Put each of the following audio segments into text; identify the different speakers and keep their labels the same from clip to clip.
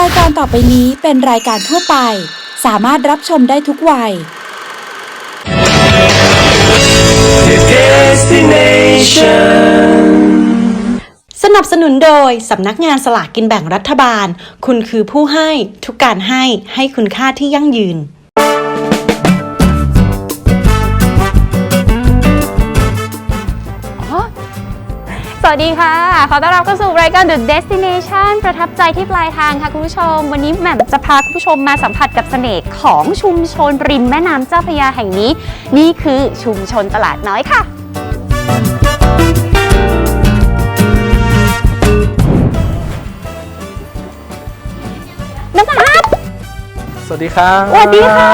Speaker 1: รายการต่อไปนี้เป็นรายการทั่วไป สามารถรับชมได้ทุกวัย
Speaker 2: สนับสนุนโดย สำนักงานสลากกินแบ่งรัฐบาล คุณคือผู้ให้ ทุกการให้ให้คุณค่าที่ยั่งยืน
Speaker 3: สวัสดีค่ะ ขอต้อนรับเข้าสู่รายการ The Destination ประทับใจที่ปลายทางค่ะคุณผู้ชม วันนี้แหม่มจะพาคุณผู้ชมมาสัมผัสกับเสน่ห์ของชุมชนริมแม่น้ำเจ้าพระยาแห่งนี้ นี่คือชุมชนตลาดน้อยค่ะ
Speaker 4: สวัสดีครับ
Speaker 3: สวัสดีค่ะ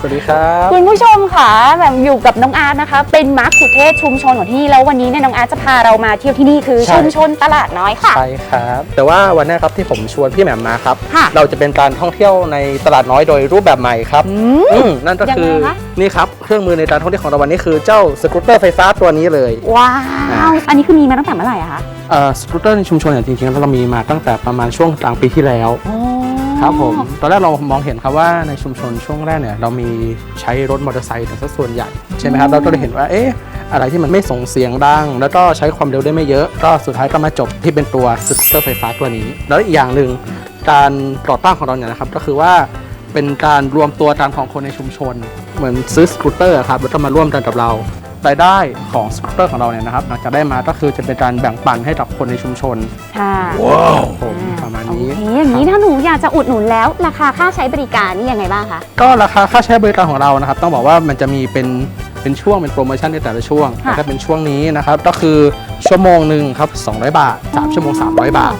Speaker 4: สวัสดีครับ
Speaker 3: คุณผู้ชมค่ะแบบอยู่กับน้องอาร์ตนะคะ เป็นมาร์คสุเทศชุมชนของที่นี่แล้ววันนี้เนี่ยน้องอาร์ตจะพาเรามาเที่ยวที่นี่คือ
Speaker 4: ใช่
Speaker 3: ชุมชนตลาดน้อยค่ะ
Speaker 4: ใช่ครับ แต่ว่าวันนี้ครับที่ผมชวนพี่แหม่มมาครับ
Speaker 3: ค่ะ
Speaker 4: เราจะเป็นการท่องเที่ยวในตลาดน้อยโดยรูปแบบใหม่ครับ
Speaker 3: อืม
Speaker 4: อืมนั่นก็คือ
Speaker 3: ยังไงคะ
Speaker 4: นี่ครับเครื่องมือในการท่องเที่ยวของเราวันนี้คือเจ้าสกูตเตอร์ไฟฟ้าตัวนี้เลย
Speaker 3: ว้า
Speaker 4: อ่า
Speaker 3: วอันนี้คือมีมาตั้งแต่เมื่อไหร่อะคะ
Speaker 4: เอ่อสกูตเตอร์ในชุมชนเนี่ยจริงๆแล้วเรามีมาตั้งแต่ประมาณช่วงกลางปีที่แล้ว ครับผม ตอนแรกเรามองเห็นครับว่าในชุมชนช่วงแรกเนี่ยเรามีใช้รถมอเตอร์ไซค์แต่สัดส่วนใหญ่ใช่ไหมครับเราก็เลยเห็นว่าเอ๊ะอะไรที่มันไม่ส่งเสียงดัง แล้วก็ใช้ความเร็วได้ไม่เยอะ ก็สุดท้ายก็มาจบที่เป็นตัวสกูตเตอร์ไฟฟ้าตัวนี้ แล้วอีกอย่างหนึ่งการก่อตั้งของเราเนี่ยนะครับก็คือว่าเป็นการรวมตัวกันของคนในชุมชน เหมือนซื้อสกูตเตอร์ครับแล้วก็มาร่วมกันกับเรารายได้ของสกูตเตอร์ของเราเนี่ยนะครับหลังจากได้มาก็คือจะเป็นการแบ่งปันให้กับคนในชุมชน
Speaker 3: ค่ะ
Speaker 4: ผมประมาณ
Speaker 3: โอ
Speaker 4: นี้
Speaker 3: เคอย่างนี้ถ้าหนูอยากจะอุดหนุนแล้ว ราคาค่าใช้บริการนี่ยังไงบ้างคะ
Speaker 4: ก็ราคาค่าใช้บริการของเรานะครับ ต้องบอกว่ามันจะมีเป็นเป็นช่วงเป็นโปรโมชั่นในแต่ละช่วง
Speaker 3: ค่ะ
Speaker 4: แต่ถ้าเป็นช่วงนี้นะครับ ก็คือชั่วโมงหนึ่งครับ 200 บาท 3 ชั่วโมง 300 บาท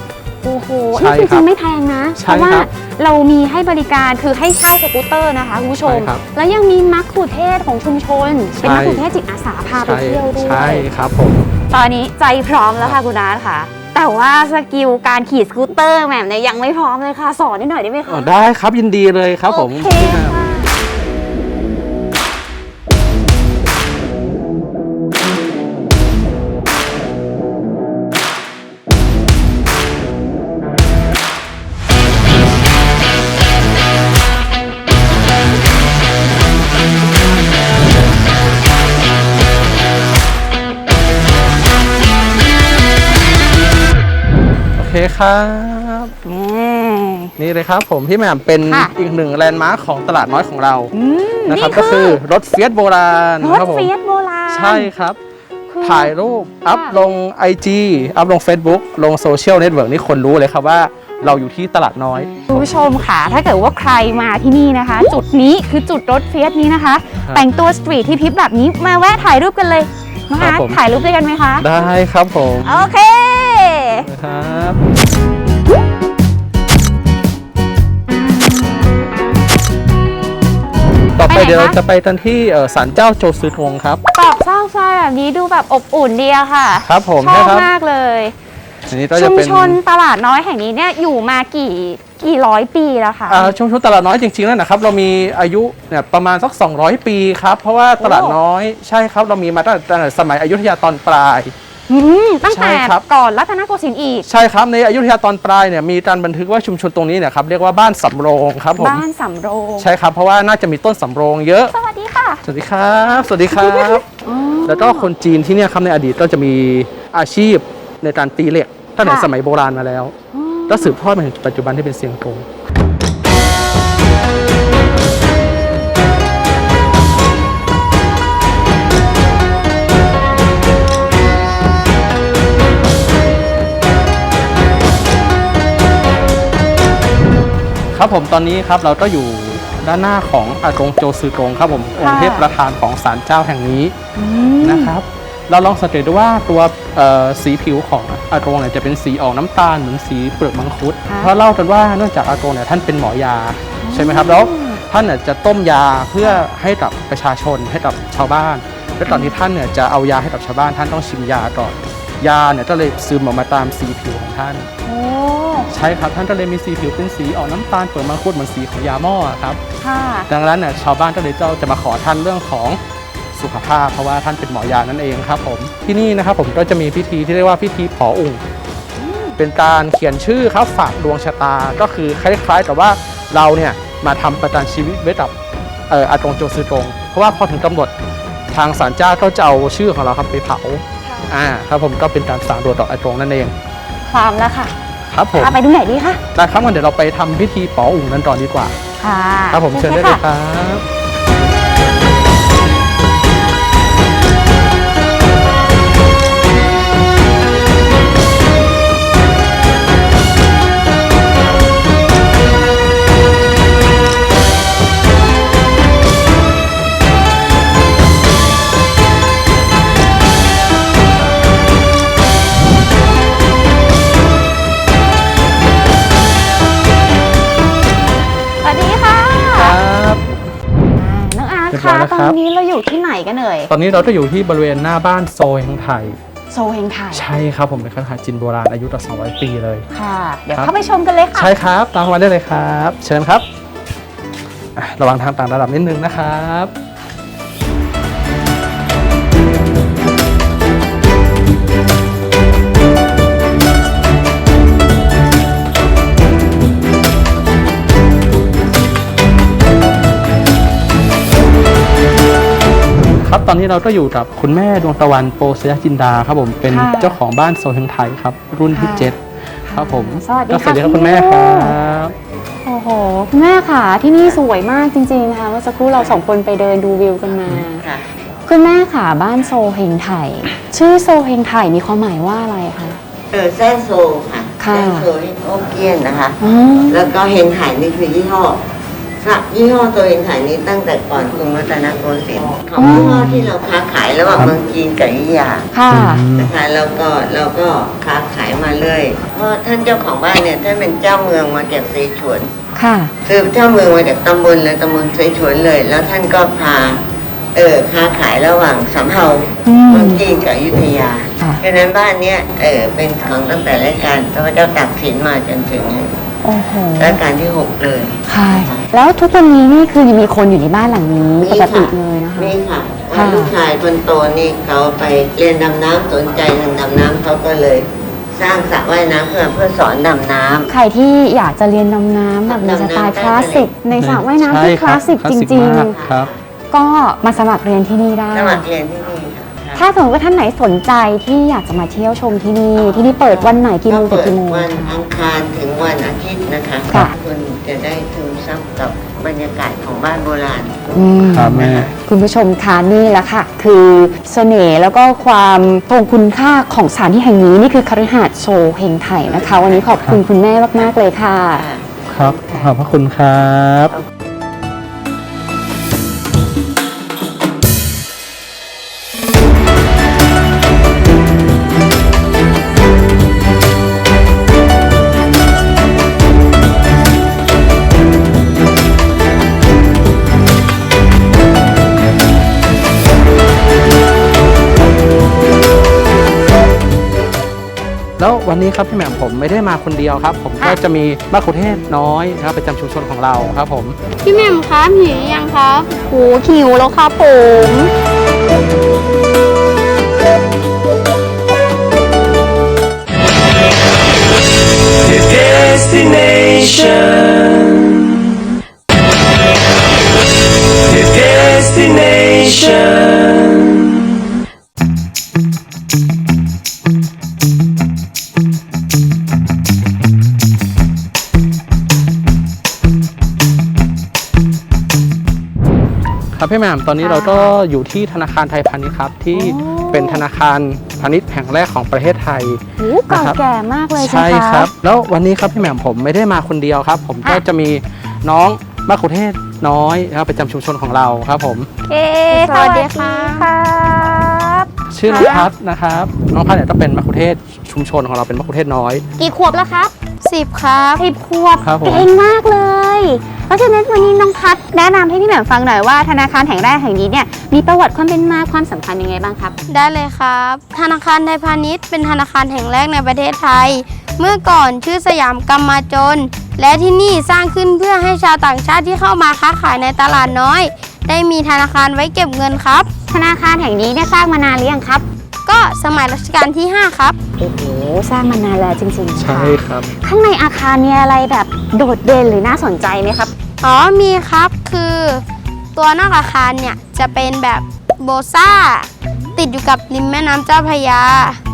Speaker 3: โอ้โห
Speaker 4: ใช่
Speaker 3: นี่จ
Speaker 4: ครั
Speaker 3: ริ
Speaker 4: บ
Speaker 3: งๆไม่แพงนะ เพ
Speaker 4: ใช่
Speaker 3: ราะว่า
Speaker 4: ครับ
Speaker 3: เรามีให้บริการคือให้เช่าสกูตเตอร์นะคะคุณผู้ชม
Speaker 4: ใช่ครับ
Speaker 3: แล้วยังมีมัคคุเทศก์ของชุมชนเป็นมัคคุเทศก์จิตอาสาพาไป
Speaker 4: ใช่
Speaker 3: เที่ยวด้วย
Speaker 4: ใช่ครับผม
Speaker 3: ตอนนี้ใจพร้อมแล้วค่ะคุณอาร์ตค่ะ แต่ว่าสกิลการขี่สกูตเตอร์แหม่มเนี่ยยังไม่พร้อมเลยค่ะ สอนนิดหน่อยได้ไหม
Speaker 4: อ๋
Speaker 3: คะ
Speaker 4: อได้ครับยินดีเลยครับผม
Speaker 3: โอเค ค่ะ
Speaker 4: โอเคครับ
Speaker 3: แม่
Speaker 4: นี่เลยครับผมพี่แหม่มเป็น
Speaker 3: ค่ะ
Speaker 4: อีกหนึ่งแลนด์มาร์คของตลาดน้อยของเรา
Speaker 3: อืม
Speaker 4: นะครับ
Speaker 3: นี่
Speaker 4: ก็คือรถเฟียสโบราณ
Speaker 3: ร
Speaker 4: นะ
Speaker 3: ถ
Speaker 4: ครับผม
Speaker 3: เฟียสโบราณ
Speaker 4: ใช่ครับ
Speaker 3: คือ
Speaker 4: ถ่ายรูป อัพลง IG อัพลง Facebook ลงโซเชียลเน็ตเวิร์กนี่คนรู้เลยครับว่าเราอยู่ที่ตลาดน้อย
Speaker 3: คุณผู้ชมค่ะ ถ้าเกิดว่าใครมาที่นี่นะคะ จุดนี้คือจุดรถเฟียสนี้นะคะ
Speaker 4: ครับ
Speaker 3: แต่งตัวสตรีทที่พิบแบบนี้มาแวะถ่ายรูปกันเลยน้อง
Speaker 4: ครับ
Speaker 3: อาร์ต
Speaker 4: ผม
Speaker 3: ถ่ายรูปด้วยกันไหมคะ
Speaker 4: ได้ครับผม
Speaker 3: โอเค
Speaker 4: ครับ ไป
Speaker 3: ไปไหนคะ
Speaker 4: เดี๋ยวเราจะไปกันที่เอ่อศาลเจ้าโจซือทงครับ
Speaker 3: ตอกเศร้าซอยแบบนี้ดูแบบอบอุ่นดีอะค่ะ
Speaker 4: ครับผม
Speaker 3: ชอบ
Speaker 4: ใช่ครับ
Speaker 3: มากเลย
Speaker 4: อันนี้ก็
Speaker 3: ชุ
Speaker 4: จะ
Speaker 3: ม
Speaker 4: เป็น
Speaker 3: ชนตลาดน้อยแห่งนี้เนี่ยอยู่มากี่กี่ร้อยปีแล้วคะ
Speaker 4: อ่าชุมชนตลาดน้อยจริงๆแล้วนะครับ เรามีอายุเนี่ยประมาณสัก 200 ปีครับ เพราะว่าตลาดน้อยใช่ครับ เรามีมาตั้งแต่สมัยอยุธยาตอนปลาย
Speaker 3: อืมตั้ง
Speaker 4: ใช่
Speaker 3: แต่
Speaker 4: ครับ
Speaker 3: ก่อนรัตนโกสินทร์อีก
Speaker 4: ใช่ครับในอยุธยาตอนปลายเนี่ยมีการบันทึกว่าชุมชนตรงนี้เนี่ยครับเรียกว่าบ้านสำโรงครับผม
Speaker 3: บ้านสำโรง
Speaker 4: ใช่ครับเพราะว่าน่าจะมีต้นสำโรงเยอะ
Speaker 3: สวัสดีค่ะ
Speaker 4: สวัสดีครับ สวัสดีครับ
Speaker 3: อ๋อ
Speaker 4: แล้วก็คนจีนที่เนี่ยครับในอดีตก็จะมีอาชีพในการตีเหล็กตั้งแต่
Speaker 3: ค่ะ
Speaker 4: สมัยโบราณมาแล้ว
Speaker 3: อ๋อ
Speaker 4: ก็สืบทอดมาถึงปัจจุบันที่เป็นเสียงกง ครับผมตอนนี้ครับเราก็อยู่ด้านหน้าของอากงโจซือกงครับผมองค์เทพประธานของศาลเจ้าแห่งนี้
Speaker 3: อืม
Speaker 4: นะครับ เราลองสังเกตดูว่าตัวเอ่อสีผิวของอากงเนี่ยจะเป็นสีออกน้ำตาลเหมือนสีเปลือกมังคุด
Speaker 3: ค่ะ
Speaker 4: เพราะเล่ากันว่าเนื่องจากอากงเนี่ยท่านเป็นหมอยาใช่ไหมครับแล้วท่านเนี่ยจะต้มยาเพื่อให้กับประชาชนให้กับชาวบ้าน และตอนที่ท่านเนี่ยจะเอายาให้กับชาวบ้านท่านต้องชิมยาก่อนยาเนี่ยก็เลยซึมออกมาตามสีผิวของท่าน
Speaker 3: โอ้
Speaker 4: ใช่ครับท่านก็เลยมีสีผิวเป็นสีออกน้ำตาลเปลือกมังคุดเหมือนสีของยาหม้อครับ
Speaker 3: ค่ะ
Speaker 4: ดังนั้นเนี่ยชาวบ้านก็เลยเจ้าจะมาขอท่านเรื่องของสุขภาพ เพราะว่าท่านเป็นหมอยานั่นเองครับผมที่นี่นะครับผมก็จะมีพิธีที่เรียกว่าพิธีผออุ่งเป็นการเขียนชื่อครับฝากดวงชะตาก็คือคล้ายๆกับว่าเราเนี่ยมาทำประกันชีวิตไว้กับเอ่ออาตรงโจซือตรงเพราะว่าพอถึงกำหนดทางศาลเจ้าก็จะเอาชื่อของเราครับไปเผาอ่าครับผมก็เป็นการฝากดวงต่ออาตรงนั่นเอง
Speaker 3: พร้อมแล้วค่ะ
Speaker 4: ครับผม
Speaker 3: พาไปดูไหนดีคะ
Speaker 4: ได้ครับงั้นเดี๋ยวเราไปทำพิธีป๋ออุ่งนั้นก่อนดีกว่า
Speaker 3: ค่ะ
Speaker 4: ครับผมเชิญได้เลยครับ
Speaker 3: อาร์ต
Speaker 4: เรียบร้
Speaker 3: คะ
Speaker 4: อยแล้ว
Speaker 3: ต
Speaker 4: ค
Speaker 3: อ
Speaker 4: รั
Speaker 3: น
Speaker 4: บ
Speaker 3: นี้เราอยู่ที่ไหนกันเอ่ย
Speaker 4: ตอนนี้เราจะอยู่ที่บริเวณหน้าบ้านโซยของไทย
Speaker 3: โซเฮงไทย
Speaker 4: ใช่ครับผมเป็นคาถาจีนโบราณอายุต่อ200 ปีเลย
Speaker 3: ค่ะ เดี๋ยว
Speaker 4: ครับ
Speaker 3: เข้าไปชมกันเลยค่ะ
Speaker 4: ใช่ครับตามเข้ามาได้เลยครับ เชิญครับอะระวังทางต่างระดับนิดนึงนะครับ อนนี้เราก็อยู่กับคุณแม่ดวงตะวันโปสยจินดาครับผมเป็น
Speaker 3: ค่ะ
Speaker 4: เจ้าของบ้านโซเฮงไทยครับ รุ่นที่
Speaker 3: ค่ะ
Speaker 4: เจ็ดครับผม
Speaker 3: สวัสดี
Speaker 4: ก็สวัสดีค
Speaker 3: ค่ะ
Speaker 4: รับคุณแม่
Speaker 3: คุณ
Speaker 4: ค
Speaker 3: แม่
Speaker 4: รับ
Speaker 3: โอ้โหคุณแม่ค่ะที่นี่สวยมากจริงๆนะคะเมื่อสักครู่เราสองคนไปเดินดูวิวกันมา
Speaker 5: ค่ะ
Speaker 3: คุณแม่ค่ะบ้านโซเฮงไทย ชื่อโซเฮงไทยมีความหมายว่าอะไรคะ
Speaker 5: เออแซ่โซค่ะ
Speaker 3: ค่ะ
Speaker 5: แซ่โซเฮงโอเกียนนะคะ
Speaker 3: อ๋อ
Speaker 5: แล้วก็เฮงไห่นี่คือยี่ห้อ ค่ะยี่ห้อตัวเฮงไห่นี้ตั้งแต่ก่อนกรุงรัตนโกสินทร์ของยี่ห้อที่เราค้าขายระหว่างเมืองจีนกับอยุธยา
Speaker 3: ค่ะ
Speaker 5: นะคะแล้วก็เราก็ค้าขายมาเรื่อยเพราะท่านเจ้าของบ้านเนี่ยท่านเป็นเจ้าเมืองมาจากเสฉวน
Speaker 3: ค่ะ
Speaker 5: คือเจ้าเมืองมาจากตำบลเลยตำบลเสฉวนเลย แล้วท่านก็พาเออค้าขายระหว่างสำเภา
Speaker 3: อืม
Speaker 5: เมืองจีนกับอยุธยา
Speaker 3: ค่ะ
Speaker 5: ดังนั้นบ้านเนี้ยเออเป็นของตั้งแต่รายการพระเจ้าตากสินมาจนถึง
Speaker 3: โอ้โห
Speaker 5: รายการที่หกเลย
Speaker 3: ค่ะ แล้วทุกวันนี้นี่คือมีคนอยู่ในบ้านหลังนี้ปกติเลยนะคะ
Speaker 5: มีค่ะ
Speaker 3: ค่ะ
Speaker 5: ลูกชายคนโตนี่เขาไปเรียนดำน้ำสนใจทางดำน้ำเขาก็เลย สร้างสระว่ายน้ำเพื่อเพื่อสอนดำน้ำ
Speaker 3: ใครที่อยากจะเรียนดำน้ำแบบในสไตล์คลาสสิกในสระว่ายน้ำที่คลาสสิกจริง
Speaker 4: มากครับ
Speaker 3: ๆก็มาสมัครเรียนที่นี่ได้
Speaker 5: สมัครเรียนที่นี่ค่ะ
Speaker 3: ถ้าสมมติว่าท่านไหนสนใจที่อยากจะมาเที่ยวชมที่นี่ ที่นี่เปิดวันไหนกี่โมงถึ
Speaker 5: เปิ
Speaker 3: ง
Speaker 5: ด
Speaker 3: กี่โมง
Speaker 5: วันอังคารถึงวันอาทิตย์นะคะ
Speaker 3: ค่ะ
Speaker 5: คุณจะได้ซึมซับกับบรรยากาศของบ้านโบราณ
Speaker 3: อืม
Speaker 4: ครับแม่
Speaker 3: คุณผู้ชมคะนี่แหละค่ะ คือเสน่ห์แล้วก็ความทรงคุณค่าของสถานที่แห่งนี้ นี่คือคฤหาสน์โซเฮงไทยนะคะ วันนี้ขอบคุณคุณแม่มาก ๆ เลยค่ะ
Speaker 4: ครับขอบพระคุณครับ แล้ววันนี้ครับพี่แหม่มผมไม่ได้มาคนเดียวครับ ผมก็จะมีมะคุเทศน้อยนะครับประจำชุมชนของเราครับผม
Speaker 3: พี่แหม่มครับหิวยังครับโหหิวแล้วครับผม
Speaker 4: ครับพี่แหม่มตอนนี้เราก็อยู่ที่ธนาคารไทยพาณิชย์ครับที่เป็นธนาคารพาณิชย์แห่งแรกของประเทศไทย
Speaker 3: โหเก่าแก่มากเลยใช่
Speaker 4: ใช่
Speaker 3: ไหมคะ
Speaker 4: ครับ แล้ววันนี้ครับพี่แหม่มผมไม่ได้มาคนเดียวครับ ผมก็
Speaker 3: ค่ะ
Speaker 4: จะมีน้องมะคุเทศน้อยนะครับประจำชุมชนของเราครับผม
Speaker 3: เอ๊สวัสดีค่ะครับ
Speaker 4: ชื่อน้องพัฒนะครับน้องพัฒเนี่ยก็เป็นมะคุเทศชุมชนของเราเป็นมะคุเทศน้อย
Speaker 3: กี่ขวบแล้วครับ สิบครับ สิบขวบ
Speaker 4: ครับผม
Speaker 3: เก่งมากเลย เพราะฉะนั้นวันนี้น้องพัดแนะนำให้พี่แหม่มฟังหน่อยว่าธนาคารแห่งแรกแห่งนี้เนี่ยมีประวัติความเป็นมาความสำคัญยังไงบ้างครับ
Speaker 6: ได้เลยครับ ธนาคารไทยพาณิชย์เป็นธนาคารแห่งแรกในประเทศไทย เมื่อก่อนชื่อสยามกำมาจน และที่นี่สร้างขึ้นเพื่อให้ชาวต่างชาติที่เข้ามาค้าขายในตลาดน้อย ได้มีธนาคารไว้เก็บเงินครับ
Speaker 3: ธนาคารแห่งนี้เนี่ยสร้างมานานหรือยังครับ
Speaker 6: ก็ก็สมัยรัชกาลที่ 5 ครับ
Speaker 3: โอ้โหสร้างมานานแล้วจริงๆค่ะ
Speaker 4: ใช่ครับ
Speaker 3: ข้างในอาคารมีอะไรแบบโดดเด่นหรือน่าสนใจไหมครับ
Speaker 6: อ๋อมีครับคือตัวนอกอาคารเนี่ยจะเป็นแบบโบซ่า ติดอยู่กับริมแม่น้ำเจ้าพระยา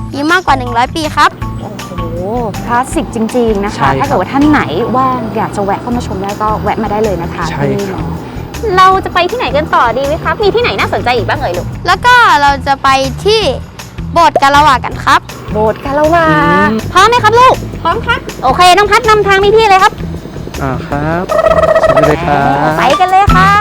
Speaker 6: อายุมากกว่า 100 ปีครับ
Speaker 3: โอ้โหคลาสสิกจริง ๆนะ
Speaker 4: ใช่
Speaker 3: คะ
Speaker 4: ครับ
Speaker 3: ถ้าเกิดว่าท่านไหนว่างอยากจะแวะเข้ามาชมได้ก็แวะมาได้เลยนะคะ
Speaker 4: ใช่
Speaker 3: ที่นี่
Speaker 4: ครับ
Speaker 3: เนาะเราจะไปที่ไหนกันต่อดีไหมครับ มีที่ไหนน่าสนใจอีกบ้างเอ่ยลูก
Speaker 6: แล้วก็เราจะไปที่ โบสถ์กาละวากันครับ
Speaker 3: โบสถ์กาละวา
Speaker 4: อืม
Speaker 3: พร้อมไหมครับลูก พร้อมครับ โอเค น้องพัดนำทางพี่ๆเลยครับ
Speaker 4: อ่าครับสวัสดีเลยครับ
Speaker 3: ไปกันเลยค่ะ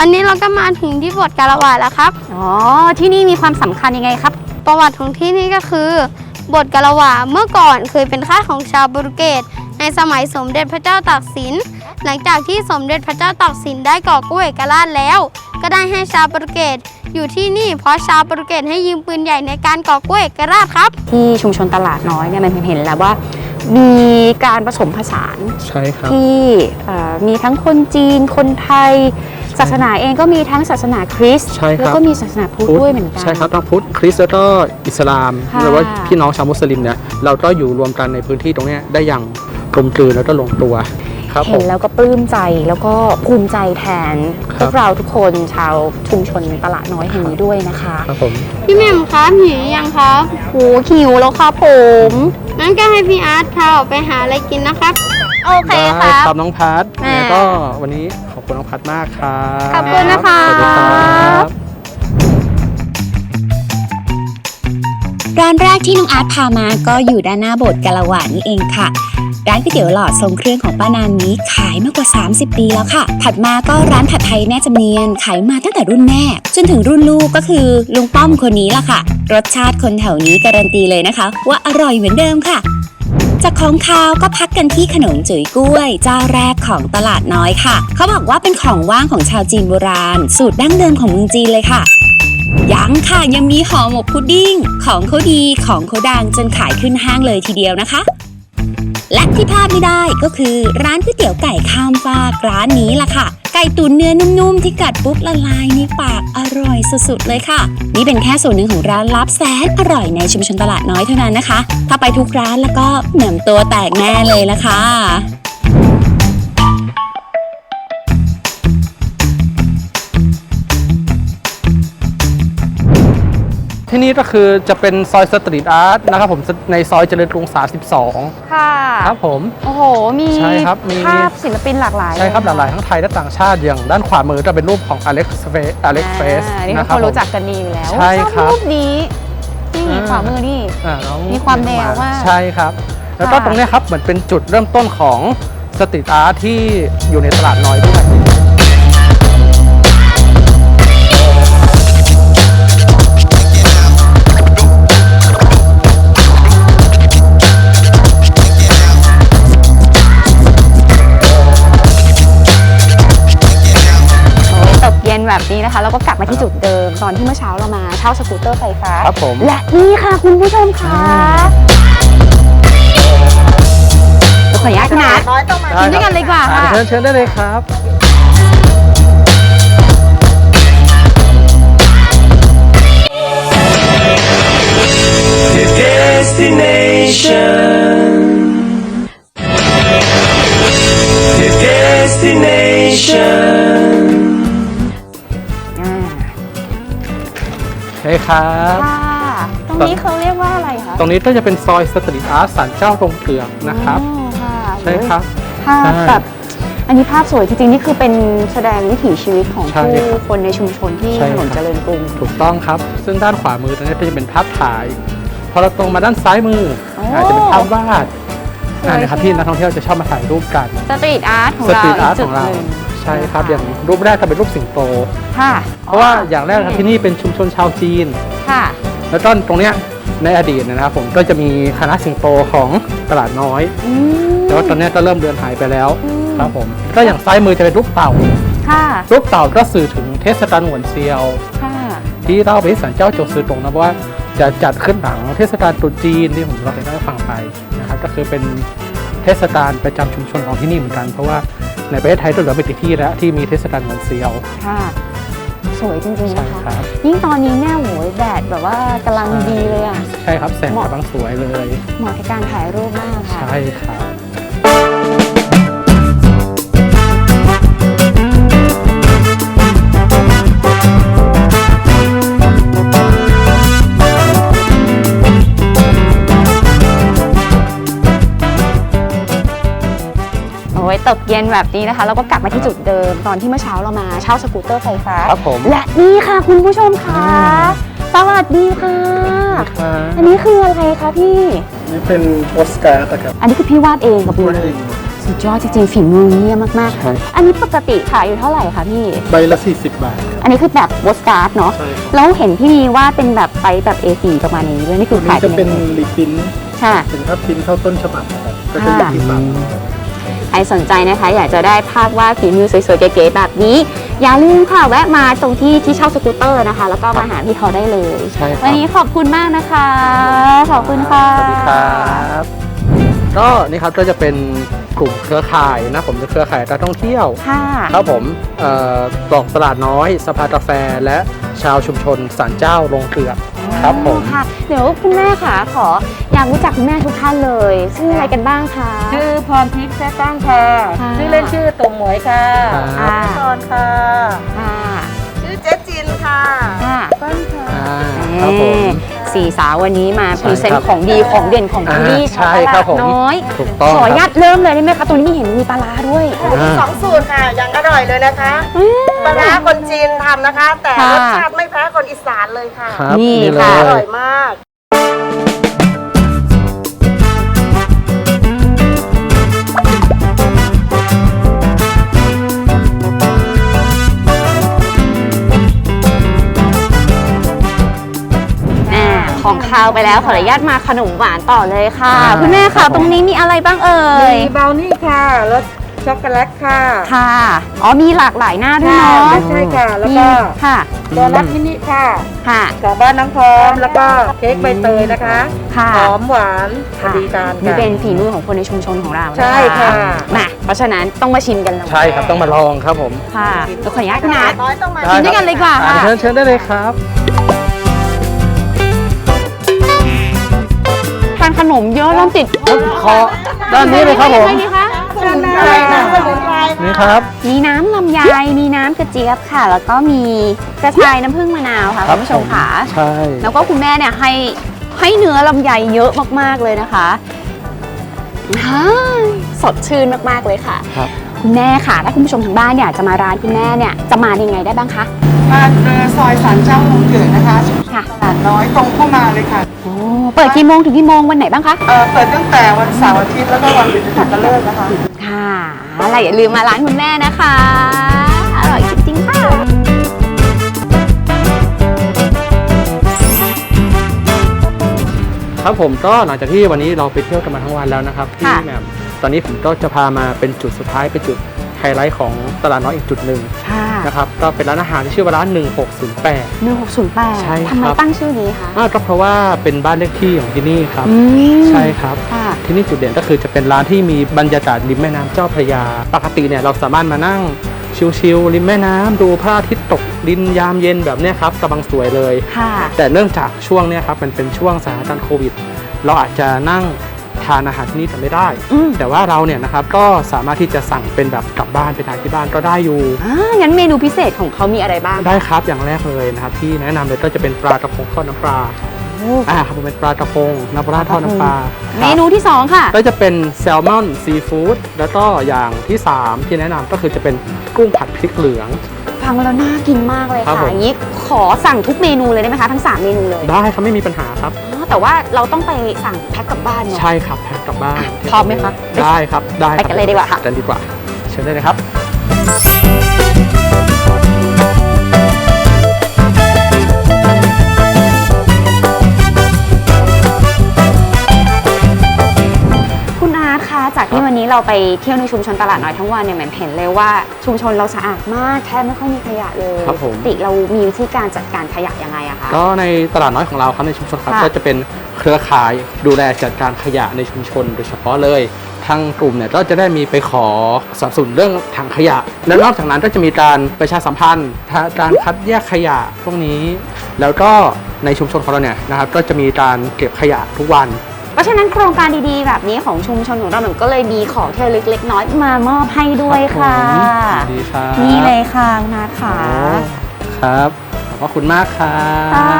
Speaker 6: ตอนนี้เราก็มาถึงที่โบสถ์กาละวาแล้วครับ
Speaker 3: อ๋อ ที่นี่มีความสำคัญยังไงครับ
Speaker 6: ประวัติของที่นี่ก็คือโบสถ์กาละวาเมื่อก่อนเคยเป็นค่ายของชาวโปรตุเกสในสมัยสมเด็จพระเจ้าตากสิน หลังจากที่สมเด็จพระเจ้าตากสินได้ก่อกล้วยเอกราชแล้ว ก็ได้ให้ชาวโปรตุเกสอยู่ที่นี่เพราะชาวโปรตุเกสให้ยืมปืนใหญ่ในการก่อกล้วยเอกราชครับ
Speaker 3: ที่ชุมชนตลาดน้อยเนี่ยมันเห็นแล้วว่า มีการผสมผสาน
Speaker 4: ใช่ครับ
Speaker 3: ที่เอ่อมีทั้งคนจีนคนไทย ศาสนาเองก็มีทั้งศาสนาคริสต์
Speaker 4: ใช่ครับ
Speaker 3: แล้วก็มีศาสนาพุทธด้วยเหมือนกัน
Speaker 4: ใช่ครับทั้งพุทธคริสต์แล้วก็อิสลาม
Speaker 3: ค่ะ
Speaker 4: หรือว่าพี่น้องชาวมุสลิมเนี่ยเราก็อยู่รวมกันในพื้นที่ตรงเนี้ยได้อย่างกลมกลืนแล้วก็ลงตัวครับผ
Speaker 3: เห็น
Speaker 4: ม
Speaker 3: แล้วก็ปลื้มใจแล้วก็ภูมิใจแทน
Speaker 4: ค
Speaker 3: พ
Speaker 4: รับ
Speaker 3: วกเราทุกคนชาวชุมชนตลาดน้อยแห่งนี้ด้วยนะคะ
Speaker 4: ครับผม
Speaker 6: พี่แหม่มครับหิวยังครับ
Speaker 3: โหหิวแล้วค่ะผม
Speaker 6: งั้นก็ให้พี่อาร์ตพาออกไปหาอะไรกินนะครับ
Speaker 3: โอเค
Speaker 4: ได้
Speaker 3: ค่ะ
Speaker 4: ครับน้องพัท
Speaker 3: แหม่
Speaker 4: แล้วก็วันนี้ขอบ คุณน้องพัทมากครับ
Speaker 3: ขอบคุณนะคะ
Speaker 4: สวัสดีครับ
Speaker 1: ร้านแรกที่น้องอาร์ตพามาก็อยู่ด้านหน้าโบสถ์กาละวานี่เองค่ะ ร้านก๋วยเตี๋ยวหลอดทรงเครื่องของป้านางนี้ขายมากกว่า 30 ปีแล้วค่ะ ถัดมาก็ร้านผัดไทยแม่จำเนียนขายมาตั้งแต่รุ่นแม่ จนถึงรุ่นลูกก็คือลุงป้อมคนนี้ล่ะค่ะ รสชาติคนแถวนี้การันตีเลยนะคะ ว่าอร่อยเหมือนเดิมค่ะ จากของคาวก็พักกันที่ขนมจุ๋ยกล้วย เจ้าแรกของตลาดน้อยค่ะ เขาบอกว่าเป็นของว่างของชาวจีนโบราณ สูตรดั้งเดิมของเมืองจีนเลยค่ะยังค่ะยังมีห่อหมกพุดดิ้ง ของเขาดีของเขาดังจนขายขึ้นห้างเลยทีเดียวนะคะ และที่พลาดไม่ได้ก็คือร้านก๋วยเตี๋ยวไก่ข้ามฟากร้านนี้ล่ะค่ะ ก่ตุ๋นเนื้อนุ่มๆ ที่กัดปุ๊บละลายในปากอร่อยสุดๆเลยค่ะ นี่เป็นแค่ส่วนหนึ่งของร้านลับแสนอร่อยในชุมชนตลาดน้อยเท่านั้นนะคะ ถ้าไปทุกร้านแล้วก็เหนื่อมตัวแตกแน่เลยละค่ะ
Speaker 4: ที่นี่ก็คือจะเป็นซอยสตรีทอาร์ตนะครับผมในซอยเจริญกรุง 32
Speaker 3: ค่ะ
Speaker 4: ครับผม
Speaker 3: โอ้โห มี
Speaker 4: ใช่ครับมี
Speaker 3: ภาพศิลปินหลากหลาย
Speaker 4: ใช่ครับห
Speaker 3: เะ
Speaker 4: ลากหลายทั้งไทยและต่างชาติอย่างด้านขวามือจะเป็นรูปของอเล็กซ์เฟสอเล็กซ์เฟส
Speaker 3: อ่านี่
Speaker 4: นะ
Speaker 3: ทุก
Speaker 4: ครั
Speaker 3: ค
Speaker 4: บ
Speaker 3: น
Speaker 4: ผม
Speaker 3: รู้จักกันดีอยู่แล้ว
Speaker 4: ใช่ครับ
Speaker 3: ชอรูปนี้นี่
Speaker 4: อ่า
Speaker 3: ขวามือนี่
Speaker 4: อ่าน้อง
Speaker 3: มีความแนวมาก
Speaker 4: ใช่ครับ แล้วก็
Speaker 3: ค่ะ
Speaker 4: ตรงเนี้ยครับเหมือนเป็นจุดเริ่มต้นของสตรีทอาร์ตที่อยู่ในตลาดน้อยด้วย
Speaker 3: นแบบนี้นะคะแล้วก็กลับมาที่จุดเดิม ตอนที่เมื่อเช้าเรามาเช่าสกูตเตอร์ไฟฟ้า
Speaker 4: ครับผม
Speaker 3: และนี่ค่ะคุณผู้ชมค่ะขออนุญาตนะ
Speaker 5: น้อยต้องมา
Speaker 3: กินด้วยกันเลยดีกว่าค่ะ
Speaker 4: อ่เชิญเชิญได้เลยครับ
Speaker 3: อ่
Speaker 4: โอเคครับ
Speaker 3: ค่ะตรงนี้เขาเรียกว่าอะไรคะ
Speaker 4: ตรงนี้ก็จะเป็นซอยสตรีทอาร์ตสันเจ้าตรงเกลืองนะครับ
Speaker 3: อ๋อค่ะ
Speaker 4: ใช่ครับ
Speaker 3: ภาพ
Speaker 4: ใช่
Speaker 3: แบบอันนี้ภาพสวยจริงๆนี่คือเป็นแสดงวิถีชีวิตของ
Speaker 4: ใช่
Speaker 3: ผู้
Speaker 4: ครับ
Speaker 3: คนในชุมชนที่
Speaker 4: ใช่
Speaker 3: ถนน
Speaker 4: ครับ
Speaker 3: เจริญกรุง
Speaker 4: ถูกต้องครับ ซึ่งด้านขวามือตรงนี้ก็จะเป็นภาพถ่าย พอเราตรงมาด้านซ้ายมือ
Speaker 3: โอ้
Speaker 4: อาจจะเป็นภาพวาด
Speaker 3: สวย
Speaker 4: อ่านะครับ
Speaker 3: เชียว
Speaker 4: ที่นักท่องเที่ยวจะชอบมาถ่ายรูปกัน
Speaker 3: สตรีทอาร์ตของ
Speaker 4: ส
Speaker 3: เรา
Speaker 4: ตรีทอาร์ต
Speaker 3: กจุ
Speaker 4: ข
Speaker 3: ด
Speaker 4: องเรา
Speaker 3: หนึ่ง
Speaker 4: ใช่ครับอย่างรูปแรกก็เป็นรูปสิงโต
Speaker 3: ค่ะ
Speaker 4: เพราะว่าอย่างแรกครับที่นี่เป็นชุมชนชาวจีน
Speaker 3: ค่ะ
Speaker 4: แล้วก็ตรงเนี้ยในอดีตเนยนะครับผมก็จะมีคณะสิงโตของตลาดน้อย
Speaker 3: อืม
Speaker 4: แต่ว่าตอนเนี้ยก็เริ่มเดือนหายไปแล้ว
Speaker 3: อืม
Speaker 4: ครับผมก็อย่างซ้ายมือจะเป็นรูปเต่า
Speaker 3: ค่ะ
Speaker 4: รูปเต่าก็สื่อถึงเทศกาลหวนเซียว
Speaker 3: ค่ะ
Speaker 4: ที่เล่าไปที่สันเจ้าโจซือตรงนะเพราะว่าจะจัดขึ้นหลังเทศกาลตรุษจีนที่ผมเราเคยได้ฟังไปนะครับก็คือเป็น เทศกาลประจำชุมชนของที่นี่เหมือนกัน เพราะว่าในประเทศไทยก็เหลือไม่กี่ที่แล้วที่มีเทศกาลเหมือนเซียว
Speaker 3: ค่ะสวยจริงๆ
Speaker 4: ใช่
Speaker 3: นะคะ
Speaker 4: ครับ
Speaker 3: ยิ่งตอนนี้เนี่ยโหยแดดแบบว่ากำลังดีเลยอะ
Speaker 4: ใช่ครับ แสงกำลังสวยเลย
Speaker 3: เหมาะกับการถ่ายรูปมากค่ะ
Speaker 4: ใช่ครับ
Speaker 3: ตกเย็นแบบนี้นะคะเราก็กลับมาที่จุดเดิมตอนที่เมื่อเช้าเรามาเช่าสกูตเตอร์ไฟฟ้า
Speaker 4: ครับผม
Speaker 3: และนี่ค่ะคุณผู้ชมค่ะ สวัสดีค่ะ อันนี้คืออะไรคะพี่
Speaker 7: นี่เป็นโปสการ์ดนะครับ
Speaker 3: อันนี้คือพี่วาดเองกับมือเลยสุดยอดจริงๆฝีมือเยี่ยมมาก
Speaker 4: ใช่
Speaker 3: ๆ อันนี้ปกติขายอยู่เท่าไหร่คะพี่
Speaker 7: ใบละ 40 บาท
Speaker 3: อันนี้คือแบบโบสการ์ดเนาะ
Speaker 7: ใช่ครับ
Speaker 3: แล้วเห็นพี่มีว่าเป็นแบบไปแบบ A4 ประมาณนี้ด้วยนี่คื
Speaker 7: ตั
Speaker 3: อ
Speaker 7: ว
Speaker 3: ขา
Speaker 7: นี้
Speaker 3: ย
Speaker 7: จะ
Speaker 3: เป็
Speaker 7: เป็นน
Speaker 3: ยังไง
Speaker 7: รีพิน
Speaker 3: ค่ะ
Speaker 7: เป็นภาพพิมพ์เท่าต้นฉบับนะครับก็จะอยู่ที่สาม
Speaker 3: ใครสนใจนะคะ อยากจะได้ภาพวาดฝีมือสวยๆเก๋ๆแบบนี้ อย่าลืมค่ะแวะมาตรงที่ที่เช่าสกูตเตอร์นะคะ แล้วก็มาหาพี่เขาได้เลย
Speaker 4: ใช่ครับ
Speaker 3: วันนี้ขอบคุณมากนะคะ ขอบคุณค่ะ
Speaker 4: สวัสดีครับ ก็นี่ครับก็จะเป็น กลุ่มเครือข่ายนะผมเป็นเครือข่ายการท่องเที่ยว
Speaker 3: ค่ะ
Speaker 4: ครับผมเอ่อตอกตลาดน้อยสภากาแฟและชาวชุมชนสารเจ้าลงเกลือกครับผม
Speaker 3: ค่ะเดี๋ยวคุณแม่ค่ะขออยากรู้จักคุณแม่ทุกท่านเลยชื่ออะไรกันบ้างคะ
Speaker 8: ชื่อพรทิพย์แท้ตั้งค่ะ
Speaker 3: ค่ะ
Speaker 8: ชื่อเล่นชื่อตงหมวยค่ะ
Speaker 4: ครับ
Speaker 3: อ่า
Speaker 8: ตอนค่ะ
Speaker 3: ค่ะ
Speaker 8: ชื่อเจ๊จินค่ะ
Speaker 3: ค่ะ
Speaker 8: ต้นค่ะ
Speaker 4: อ่าครับผม
Speaker 3: สี่สาววันนี้มาพ
Speaker 4: ใช่
Speaker 3: รีเซน
Speaker 4: ครับ
Speaker 3: ต์ของดีของเด่นของที่นี่
Speaker 4: อ่าใช่
Speaker 3: ต
Speaker 4: ครั
Speaker 3: ลา
Speaker 4: บ
Speaker 3: ด
Speaker 4: ผม
Speaker 3: น้อย
Speaker 4: ถูกต้อง
Speaker 3: ขออนุ
Speaker 4: ค
Speaker 3: ญา
Speaker 4: รับ
Speaker 3: ตเริ่มเลยได้ไหมคะ ตรงนี้มีเห็นมีปลาร้าด้วย
Speaker 4: อ่า
Speaker 8: สองสูตรค่ะยังอร่อยเลยนะคะปลาร้าคนจีนทำนะคะ แต่
Speaker 3: ค่ะ
Speaker 8: รสชาติไม่แพ้คนอีสานเลยค่ะ
Speaker 4: ครับ
Speaker 3: นี่
Speaker 4: นี่เล
Speaker 3: ค่ะ
Speaker 8: อยร่อยมาก
Speaker 3: ของคาวไปแล้วขออนุญาตมาขนมหวานต่อเลยค่ะ
Speaker 4: อ่า
Speaker 3: คุณแม่
Speaker 4: ครั
Speaker 3: ค่ะ
Speaker 4: บผม
Speaker 3: ตรงนี้มีอะไรบ้างเอ่ย
Speaker 8: มีเบลนี่ค่ะรสช็อกโกแลตค่ะ
Speaker 3: ค่ะอ๋อมีหลากหลายหน้าด้วยเนาะ
Speaker 8: ใช่ค่ะ แล้ว
Speaker 3: มี
Speaker 8: ก็
Speaker 3: ค่ะ
Speaker 8: โดนัทมินิค่ะ
Speaker 3: ค่ะ
Speaker 8: จากบ้านน้ำพร้อม แล้วก็เค้กใบเตยนะคะ
Speaker 3: ค่ะ
Speaker 8: หอมหวานพอดีกัน
Speaker 3: นี่
Speaker 8: ค่ะ
Speaker 3: เป็นฝีมือของคนในชุมชนของเราน
Speaker 8: ใช่ค่ะ
Speaker 3: มาเพราะฉะนั้นต้องมาชิมกันเลย
Speaker 4: ใช่ครับต้องมาลองครับผม
Speaker 3: ค่ะเดี๋ยวขออนุญาตคุณนัท
Speaker 8: น้อยต้องมา
Speaker 3: ชิมด้วยกันเลยดีกว่า
Speaker 4: อ่
Speaker 3: ค่ะ
Speaker 4: เชิญเชิญได้เลยครับ
Speaker 3: ขนมเยอะเริ่มติด
Speaker 4: ขอด้านนี้เลยครับผม
Speaker 3: ใช่ไหมคะ
Speaker 8: สมุนไพรนะสมุนไพร
Speaker 4: นี่ครับ
Speaker 3: มีน้ำลำไย มีน้ำกระเจี๊ยบค่ะ แล้วก็มีกระชายน้ำผึ้งมะนาวค่ะ
Speaker 4: ครั
Speaker 3: คุณผู้ชมค่ะ
Speaker 4: ใช่
Speaker 3: แล้วก็คุณแม่เนี่ยให้ให้เนื้อลำไยเยอะมากๆเลยนะคะฮ่าสดชื่นมากๆเลยค่ะ
Speaker 4: ครับ
Speaker 3: คุณแม่ค่ะ ถ้าคุณผู้ชมทางบ้านเนี่ยจะมาร้านคุณแม่เนี่ย จะมายังไงได้บ้างคะ
Speaker 8: มาเจอซอยสารเจ้าลงเกิดนะคะ
Speaker 3: ค่ะ
Speaker 8: ตลาดน้อยตรงเข้ามาเลยค่ะ
Speaker 3: โอ้เปิดกี่โมงถึงกี่โมงวันไหนบ้างคะ
Speaker 8: เอ่อเปิดตั้งแต่วันเสาร์อาทิตย์แล้วก็วันหยุดนักขัตฤกษ์นะคะ
Speaker 3: ค่ะอะไรอย่าลืมมาร้านคุณแม่นะคะ อร่อยจริงๆค่ะ
Speaker 4: ครับผมก็หลังจากที่วันนี้เราไปเที่ยวกันมาทั้งวันแล้วนะครับพี่
Speaker 3: ค่ะ
Speaker 4: แหม่มตอนนี้ผมก็จะพามาเป็นจุดสุดท้ายเป็นจุดไฮไลท์ของตลาดน้อยอีกจุดหนึ่ง
Speaker 3: ค่ะ
Speaker 4: นะครับ ก็เป็นร้านอาหารที่ชื่อว่าร้าน 1608
Speaker 3: หนึ่งหกศูนย์แปด
Speaker 4: ใช่ครับ
Speaker 3: ทำไมตั้งชื่อนี้คะ
Speaker 4: อ่าก็เพราะว่าเป็นบ้านเลขที่ของที่นี่ครับ
Speaker 3: อืม
Speaker 4: ใช่ครับ
Speaker 3: ค่ะ
Speaker 4: ที่นี่จุดเด่นก็คือจะเป็นร้านที่มีบรรยากาศริมแม่น้ำเจ้าพระยา ปกติเนี่ยเราสามารถมานั่งชิลๆริมแม่น้ำดูพระอาทิตย์ตกดินยามเย็นแบบเนี้ยครับกำลังสวยเลย
Speaker 3: ค่ะ
Speaker 4: แต่เนื่องจากช่วงเนี้ยครับมันเป็นช่วงสถานการณ์โควิด เราอาจจะนั่ง ทานอาหารที่นี่กันไม่ได้
Speaker 3: อืม
Speaker 4: แต่ว่าเราเนี่ยนะครับก็สามารถที่จะสั่งเป็นแบบกลับบ้านไปทานที่บ้านก็ได้อยู่
Speaker 3: อ่างั้นเมนูพิเศษของเขามีอะไรบ้าง
Speaker 4: ได้ครับอย่างแรกเลยนะครับที่แนะนำเลยก็จะเป็นปลากระพงทอดน้ำปลาอ่าครับผมเป็นปลากระพงน้ำปลาทอดน้ำปลา
Speaker 3: เมนูที่สองค่ะ
Speaker 4: ก็จะเป็นแซลมอนซีฟู้ดแล้วก็อย่างที่ 3 ที่แนะนำก็คือจะเป็นกุ้งผัดพริกเหลือง
Speaker 3: ฟังแล้วน่ากินมากเลย
Speaker 4: ครับ
Speaker 3: ค่ะ
Speaker 4: ผม
Speaker 3: อย่างนี้ขอสั่งทุกเมนูเลยได้ไหมคะ ทั้ง 3 เมนูเลย
Speaker 4: ได้ครับไม่มีปัญหาครับ
Speaker 3: อ๋อ แต่ว่าเราต้องไปสั่งแพ็คกลับบ้านเนาะ
Speaker 4: ใช่ครับแพ็คกลับบ้าน
Speaker 3: พร้อมไหมคะ
Speaker 4: ได้ครับได้ครับ
Speaker 3: ไปกันเลยดีกว่าค่ะ
Speaker 4: กันดีกว่าเชิญได้เลยครับ
Speaker 3: จากที่วันนี้เราไปเที่ยวในชุมชนตลาดน้อยทั้งวันเนี่ยแหม่มเห็นเลยว่าชุมชนเราสะอาดมากแทบไม่ค่อยมีขยะเลย
Speaker 4: ครับผม
Speaker 3: ปกติเรามีวิธีการจัดการขยะยังไงอะคะ
Speaker 4: ก็ในตลาดน้อยของเราครับในชุมชนครับ
Speaker 3: ค่ะ
Speaker 4: ก็จะเป็นเครือข่ายดูแลจัดการขยะในชุมชน โดยเฉพาะเลยทางกลุ่มเนี่ยก็จะได้มีไปขอสนับสนุนเรื่องถังขยะ แล้วนอกจากนั้นก็จะมีการประชาสัมพันธ์การคัดแยกขยะพวกนี้ แล้วก็ในชุมชนของเราเนี่ยนะครับก็จะมีการเก็บขยะทุกวัน
Speaker 3: เพ ราะฉะนั้นโครงการดีๆ แบบนี้ของชุมชนของเราเหมือนก็เลยมีของที่ระลึกเล็กน้อยมามอบให้ด้วยค่ะ
Speaker 4: ครับผมดีครับ
Speaker 3: นี่เลยค่ะคุณอาร์ตค่ะ
Speaker 4: โอ้ครับขอบพระคุณมากครั
Speaker 3: ค่ะ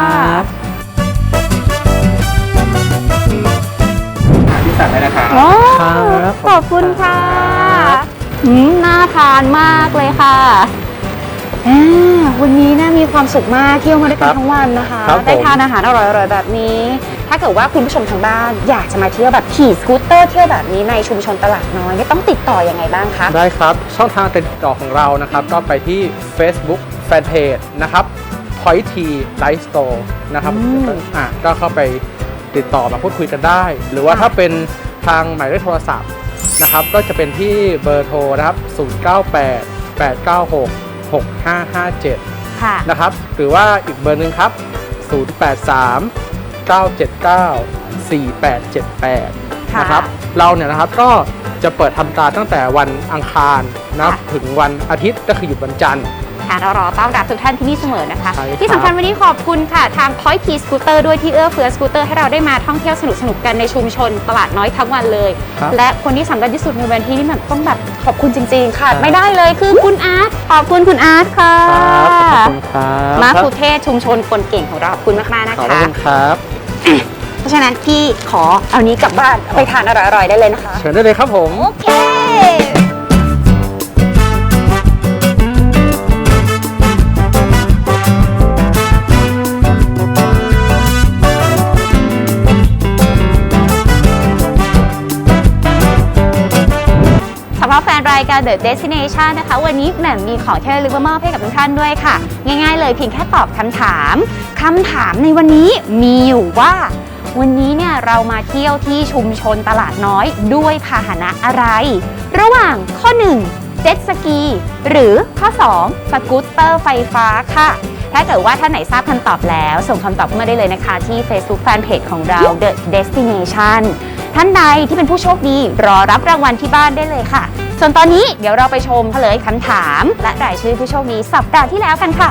Speaker 4: บ
Speaker 7: ที่สั่งได้นะครับ
Speaker 3: โอ้
Speaker 4: ครับ
Speaker 3: ขอบคุณค่ะอืมน่าทานมากเลยค่ะ อ่าวันนี้น่ามีความสุขมากเที่ยวมาด้วยกันทั้งวันนะคะ
Speaker 4: ครับผม
Speaker 3: ได้ทานอาหารอร่อยๆแบบนี้ ถ้าเกิดว่าคุณผู้ชมทางบ้านอยากจะมาเที่ยวแบบขี่สกูตเตอร์เที่ยวแบบนี้ในชุมชนตลาดน้อยเนี่ยต้องติดต่อยังไงบ้างคะ
Speaker 4: ได้ครับ ช่องทางติดต่อของเรานะครับ ก็ไปที่ Facebook Fanpage นะครับ Point T Life Store นะครับ
Speaker 3: อืม
Speaker 4: อะก็เข้าไปติดต่อมาพูดคุยกันได้ หรือว่า
Speaker 3: ค่ะ
Speaker 4: ถ้าเป็นทางหมายเลขโทรศัพท์นะครับ ก็จะเป็นที่เบอร์โทรนะครับ 098 896 6557
Speaker 3: ค่ะ
Speaker 4: นะครับ หรือว่าอีกเบอร์หนึ่งครับ 083 979 4878
Speaker 3: ค่ะ
Speaker 4: นะครับ เราเนี่ยนะครับก็จะเปิดทำการตั้งแต่วันอังคารนะครับ
Speaker 3: ค่ะ
Speaker 4: ถึงวันอาทิตย์ก็คือหยุดวันจันทร์
Speaker 3: ค่ะเรารอต้อนรับทุกท่านที่นี่เสมอนะคะ
Speaker 4: ใช่ครับ
Speaker 3: ที่สำคัญวันนี้ขอบคุณค่ะ ทาง Point P Scooter ด้วยที่เอื้อเฟื้อสกูตเตอร์ให้เราได้มาท่องเที่ยวสนุกสนุกๆกันในชุมชนตลาดน้อยทั้งวันเลย
Speaker 4: ครับ
Speaker 3: และคนที่สำคัญที่สุดในวันที่นี่แบบต้องแบบขอบคุณจริงๆค่ะ
Speaker 4: ครับ
Speaker 3: ไม่ได้เลยคือคุณอาร์ตขอบคุณคุณอาร์ตค่ะ
Speaker 4: ครับขอบคุณครับ
Speaker 3: มาคุเทศชุมชนคนเก่งของเราขอบคุณมากๆนะ
Speaker 4: ขอบ
Speaker 3: คะ
Speaker 4: คุณครับ
Speaker 3: เพราะฉะนั้นพี่ขอเอานี้กลับบ้านไปทานอร่อยๆได้เลยนะคะ
Speaker 4: เชิญได้เลยครับผม
Speaker 3: โอเคายการ The Destination นะคะ วันนี้แหม่มมีของที่ระลึกมามอบให้กับทุกท่านด้วยค่ะ ง่ายๆเลยเพียงแค่ตอบคำถามคำถามในวันนี้มีอยู่ว่า วันนี้เนี่ยเรามาเที่ยวที่ชุมชนตลาดน้อยด้วยพาหนะอะไร ระหว่างข้อ 1 เจ็ตสกี หรือข้อ 2 สกูตเตอร์ไฟฟ้าค่ะถ้าเกิดว่าท่านไหนทราบคำตอบแล้ว ส่งคำตอบมาได้เลยนะคะที่ Facebook Fanpage ของเรา The Destination ท่านใดที่เป็นผู้โชคดี รอรับรางวัลที่บ้านได้เลยค่ะ ส่วนตอนนี้เดี๋ยวเราไปชมเฉลยคำถาม และรายชื่อผู้โชคดีสัปดาห์ที่แล้วกันค่ะ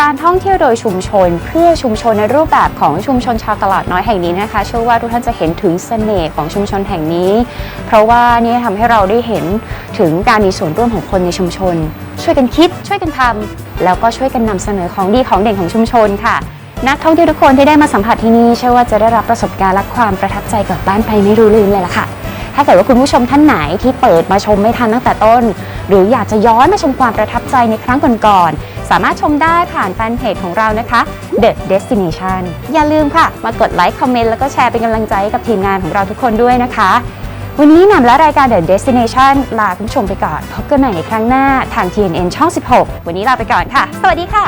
Speaker 3: การท่องเที่ยวโดยชุมชน เพื่อชุมชนในรูปแบบของชุมชนชาวตลาดน้อยแห่งนี้นะคะเชื่อว่าทุกท่านจะเห็นถึงเสน่ห์ของชุมชนแห่งนี้ เพราะว่านี่ทำให้เราได้เห็นถึงการมีส่วนร่วมของคนในชุมชน ช่วยกันคิด ช่วยกันทำแล้วก็ช่วยกันนำเสนอของดีของเด่นของชุมชนค่ะ นักท่องเที่ยวทุกคนที่ได้มาสัมผัสที่นี่เชื่อว่าจะได้รับประสบการณ์และความประทับใจกลับบ้านไปไม่รู้ลืมเลยล่ะค่ะ ถ้าเกิดว่าคุณผู้ชมท่านไหนที่เปิดมาชมไม่ทันตั้งแต่ต้น หรืออยากจะย้อนมาชมความประทับใจในครั้งก่อนๆสามารถชมได้ผ่านแฟนเพจของเรานะคะ The Destination อย่าลืมค่ะ มากดไลค์คอมเมนต์แล้วก็แชร์เป็นกำลังใจให้กับทีมงานของเราทุกคนด้วยนะคะ วันนี้นำและรายการ The Destination ลาคุณผู้ชมไปก่อนพบกันใหม่ในครั้งหน้าทาง TNN ช่อง 16 วันนี้ลาไปก่อนค่ะ สวัสดีค่ะ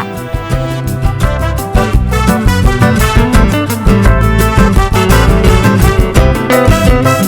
Speaker 3: Música